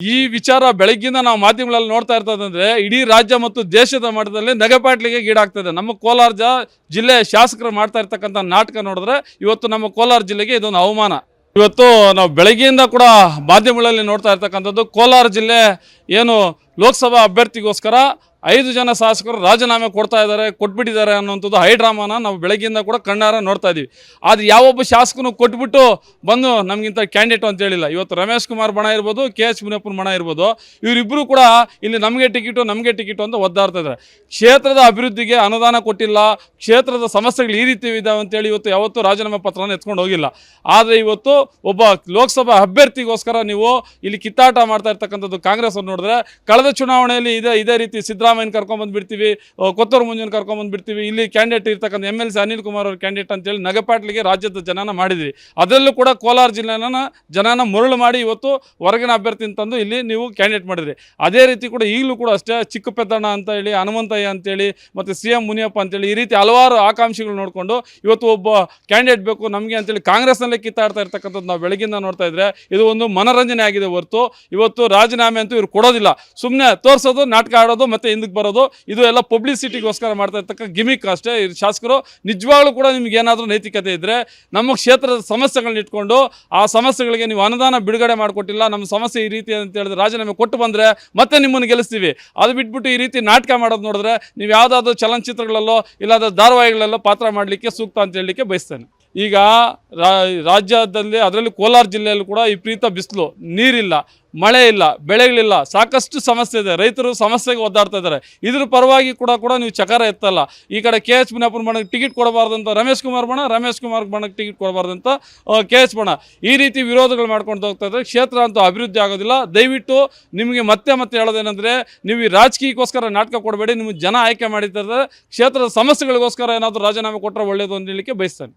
ಈ ವಿಚಾರ ಬೆಳಗ್ಗಿಂದ ನಾವು ಮಾಧ್ಯಮಗಳಲ್ಲಿ ನೋಡ್ತಾ ಇರ್ತದಂದ್ರೆ, ಇಡೀ ರಾಜ್ಯ ಮತ್ತು ದೇಶದ ಮಟ್ಟದಲ್ಲಿ ನಗೆಪಾಟ್ಲಿಗೆ ಗೀಡಾಗ್ತದೆ. ನಮ್ಮ ಕೋಲಾರ ಜಿಲ್ಲೆ ಶಾಸಕರು ಮಾಡ್ತಾ ಇರ್ತಕ್ಕಂಥ ನಾಟಕ ನೋಡಿದ್ರೆ ಇವತ್ತು ನಮ್ಮ ಕೋಲಾರ ಜಿಲ್ಲೆಗೆ ಇದೊಂದು ಅವಮಾನ. ಇವತ್ತು ನಾವು ಬೆಳಗ್ಗೆಯಿಂದ ಕೂಡ ಮಾಧ್ಯಮಗಳಲ್ಲಿ ನೋಡ್ತಾ ಇರ್ತಕ್ಕಂಥದ್ದು ಕೋಲಾರ ಜಿಲ್ಲೆ ಏನು ಲೋಕಸಭಾ ಅಭ್ಯರ್ಥಿಗೋಸ್ಕರ ಐದು ಜನ ಶಾಸಕರು ರಾಜೀನಾಮೆ ಕೊಡ್ತಾ ಇದ್ದಾರೆ, ಕೊಟ್ಬಿಟ್ಟಿದ್ದಾರೆ ಅನ್ನೋಂಥದ್ದು ಹೈಡ್ರಾಮಾನ ನಾವು ಬೆಳಗ್ಗೆಯಿಂದ ಕೂಡ ಕಣ್ಣಾರ ನೋಡ್ತಾ ಇದ್ದೀವಿ. ಆದರೆ ಯಾವೊಬ್ಬ ಶಾಸಕನು ಕೊಟ್ಬಿಟ್ಟು ಬಂದು ನಮಗಿಂತ ಕ್ಯಾಂಡಿಡೇಟ್ ಅಂತ ಹೇಳಿಲ್ಲ. ಇವತ್ತು ರಮೇಶ್ ಕುಮಾರ್ ಬಣ ಇರ್ಬೋದು, ಕೆ ಎಚ್ ಮುನಿಯಪ್ಪನ ಬಣ ಇರ್ಬೋದು ಇವರಿಬ್ಬರು ಕೂಡ ಇಲ್ಲಿ ನಮಗೆ ಟಿಕೆಟು ನಮಗೆ ಟಿಕೆಟು ಅಂತ ಒದ್ದಾಡ್ತಾ ಇದ್ದಾರೆ. ಕ್ಷೇತ್ರದ ಅಭಿವೃದ್ಧಿಗೆ ಅನುದಾನ ಕೊಟ್ಟಿಲ್ಲ, ಕ್ಷೇತ್ರದ ಸಮಸ್ಯೆಗಳು ಈ ರೀತಿ ಇದಾವೆ ಅಂತೇಳಿ ಇವತ್ತು ಯಾವತ್ತೂ ರಾಜೀನಾಮೆ ಪತ್ರನ ಎತ್ಕೊಂಡು ಹೋಗಿಲ್ಲ. ಆದರೆ ಇವತ್ತು ಒಬ್ಬ ಲೋಕಸಭಾ ಅಭ್ಯರ್ಥಿಗೋಸ್ಕರ ನೀವು ಇಲ್ಲಿ ಕಿತ್ತಾಟ ಮಾಡ್ತಾ ಇರ್ತಕ್ಕಂಥದ್ದು ಕಾಂಗ್ರೆಸ್ ನೋಡಿದ್ರೆ, ಕಳೆದ ಚುನಾವಣೆಯಲ್ಲಿ ಇದೇ ಇದೇ ರೀತಿ ಸಿದ್ದರಾಮಯ್ಯನ ಕರ್ಕೊಂಬಂದ್ಬಿಡ್ತೀವಿ ಕೊತ್ತೂರು ಮುಂಜಾನೆ ಕರ್ಕೊಂಬಂದ್ಬಿಡ್ತೀವಿ ಇಲ್ಲಿ ಕ್ಯಾಂಡಿಡೇಟ್ ಇರ್ತಕ್ಕಂಥ M L C Anil Kumar ಅವ್ರ ಕ್ಯಾಂಡಿಡೇಟ್ ಅಂತೇಳಿ ನಗಪಾಟ್ಲಿಗೆ ರಾಜ್ಯದ ಜನನ ಮಾಡಿದ್ವಿ ಅದರಲ್ಲೂ ಕೂಡ ಕೋಲಾರ ಜಿಲ್ಲೆನ ಜನನ ಮರಳು ಮಾಡಿ ಇವತ್ತು ಹೊರಗಿನ ಅಭ್ಯರ್ಥಿ ತಂದು ಇಲ್ಲಿ ನೀವು ಕ್ಯಾಂಡಿಡೇಟ್ ಮಾಡಿದ್ರಿ. ಅದೇ ರೀತಿ ಕೂಡ ಈಗಲೂ ಕೂಡ ಅಷ್ಟೇ ಚಿಕ್ಕ ಪೆದ್ದಣ್ಣ ಅಂತ ಹೇಳಿ, ಹನುಮಂತಯ್ಯ ಅಂತೇಳಿ ಮತ್ತು ಸಿ ಎಂ ಮುನಿಯಪ್ಪ ಅಂತೇಳಿ ಈ ರೀತಿ ಹಲವಾರು ಆಕಾಂಕ್ಷಿಗಳು ನೋಡಿಕೊಂಡು ಇವತ್ತು ಒಬ್ಬ ಕ್ಯಾಂಡಿಡೇಟ್ ಬೇಕು ನಮಗೆ ಅಂತೇಳಿ ಕಾಂಗ್ರೆಸ್ನಲ್ಲೇ ಕಿತ್ತಾಡ್ತಾ ಇರ್ತಕ್ಕಂಥದ್ದು ನಾವು ಬೆಳಗಿಂದ ನೋಡ್ತಾ ಇದ್ರೆ ಇದು ಒಂದು ಮನರಂಜನೆ ಆಗಿದೆ ಹೊರತು. ಇವತ್ತು ರಾಜೀನಾಮೆ ಅಂತೂ ಇವ್ರು ಕೊಡೋದಿಲ್ಲ. ಸುಮ್ಮನೆ ತೋರಿಸೋದು, ನಾಟಕ ಆಡೋದು, ಮತ್ತೆ ಹಿಂದಕ್ಕೆ ಬರೋದು, ಇದು ಎಲ್ಲ ಪಬ್ಲಿಸಿಟಿಗೋಸ್ಕರ ಮಾಡ್ತಾ ಇರ್ತಕ್ಕ ಗಿಮಿಕ್ ಅಷ್ಟೇ. ಶಾಸಕರು, ನಿಜವಾಗ್ಲೂ ಕೂಡ ನಿಮ್ಗೆ ಏನಾದರೂ ನೈತಿಕತೆ ಇದ್ದರೆ ನಮ್ಮ ಕ್ಷೇತ್ರದ ಸಮಸ್ಯೆಗಳನ್ನ ಇಟ್ಕೊಂಡು, ಆ ಸಮಸ್ಯೆಗಳಿಗೆ ನೀವು ಅನುದಾನ ಬಿಡುಗಡೆ ಮಾಡಿಕೊಟ್ಟಿಲ್ಲ, ನಮ್ಮ ಸಮಸ್ಯೆ ಈ ರೀತಿ ಅಂತ ಹೇಳಿದ್ರೆ ರಾಜೀನಾಮೆ ಕೊಟ್ಟು ಬಂದರೆ ಮತ್ತೆ ನಿಮ್ಮನ್ನು ಗೆಲ್ಲಿಸ್ತೀವಿ. ಅದು ಬಿಟ್ಬಿಟ್ಟು ಈ ರೀತಿ ನಾಟಕ ಮಾಡೋದು ನೋಡಿದ್ರೆ ನೀವು ಯಾವುದಾದ್ರೂ ಚಲನಚಿತ್ರಗಳಲ್ಲೋ ಇಲ್ಲಾದ ಧಾರಾವಾಹಿಗಳಲ್ಲೋ ಪಾತ್ರ ಮಾಡಲಿಕ್ಕೆ ಸೂಕ್ತ ಅಂತ ಹೇಳಲಿಕ್ಕೆ ಬಯಸ್ತೇನೆ. ಈಗ ರಾಜ್ಯದಲ್ಲಿ, ಅದರಲ್ಲಿ ಕೋಲಾರ ಜಿಲ್ಲೆಯಲ್ಲೂ ಕೂಡ ವಿಪರೀತ ಬಿಸಿಲು, ನೀರಿಲ್ಲ, ಮಳೆ ಇಲ್ಲ, ಬೆಳೆಗಳಿಲ್ಲ, ಸಾಕಷ್ಟು ಸಮಸ್ಯೆ ಇದೆ. ರೈತರು ಸಮಸ್ಯೆಗೆ ಒದ್ದಾಡ್ತಾ ಇದ್ದಾರೆ. ಇದ್ರ ಪರವಾಗಿ ಕೂಡ ಕೂಡ ನೀವು ಚಕಾರ ಎತ್ತಲ್ಲ. ಈ ಕಡೆ ಕೆ ಎಚ್ ಮುನಿಯಪ್ಪನ ಬಣ್ಣಕ್ಕೆ ಟಿಕೆಟ್ ಕೊಡಬಾರ್ದಂತ ರಮೇಶ್ ಕುಮಾರ್ ಬಣ, ರಮೇಶ್ ಕುಮಾರ್ ಬಣ್ಣಕ್ಕೆ ಟಿಕೆಟ್ ಕೊಡಬಾರ್ದಂತ ಕೆ ಎಚ್ ಬಣ. ಈ ರೀತಿ ವಿರೋಧಗಳು ಮಾಡ್ಕೊಂಡು ಹೋಗ್ತಾ ಇದ್ದಾರೆ. ಕ್ಷೇತ್ರ ಅಂತೂ ಅಭಿವೃದ್ಧಿ ಆಗೋದಿಲ್ಲ. ದಯವಿಟ್ಟು ನಿಮಗೆ ಮತ್ತೆ ಮತ್ತೆ ಹೇಳೋದೇನೆಂದರೆ, ನೀವು ಈ ರಾಜಕೀಯಕ್ಕೋಸ್ಕರ ನಾಟಕ ಕೊಡಬೇಡಿ. ನಿಮ್ಮ ಜನ ಆಯ್ಕೆ ಮಾಡಿದ್ದಾರೆ ಕ್ಷೇತ್ರದ ಸಮಸ್ಯೆಗಳಿಗೋಸ್ಕರ ಏನಾದರೂ ರಾಜೀನಾಮೆ ಕೊಟ್ಟರೆ ಒಳ್ಳೆಯದು ಅಂತ ಹೇಳಲಿಕ್ಕೆ ಬಯಸ್ತೇನೆ.